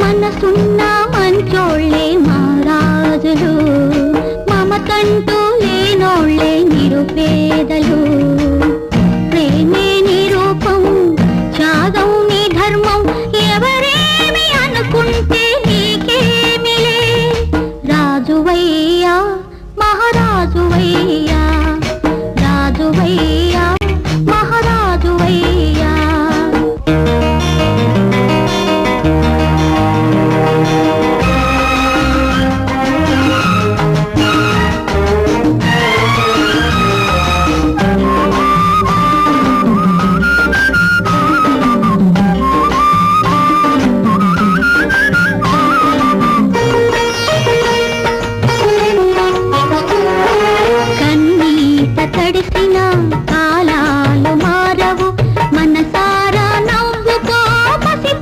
మనసున్న లేనోళ్ళే నిరుపేద நடத்தினான் கால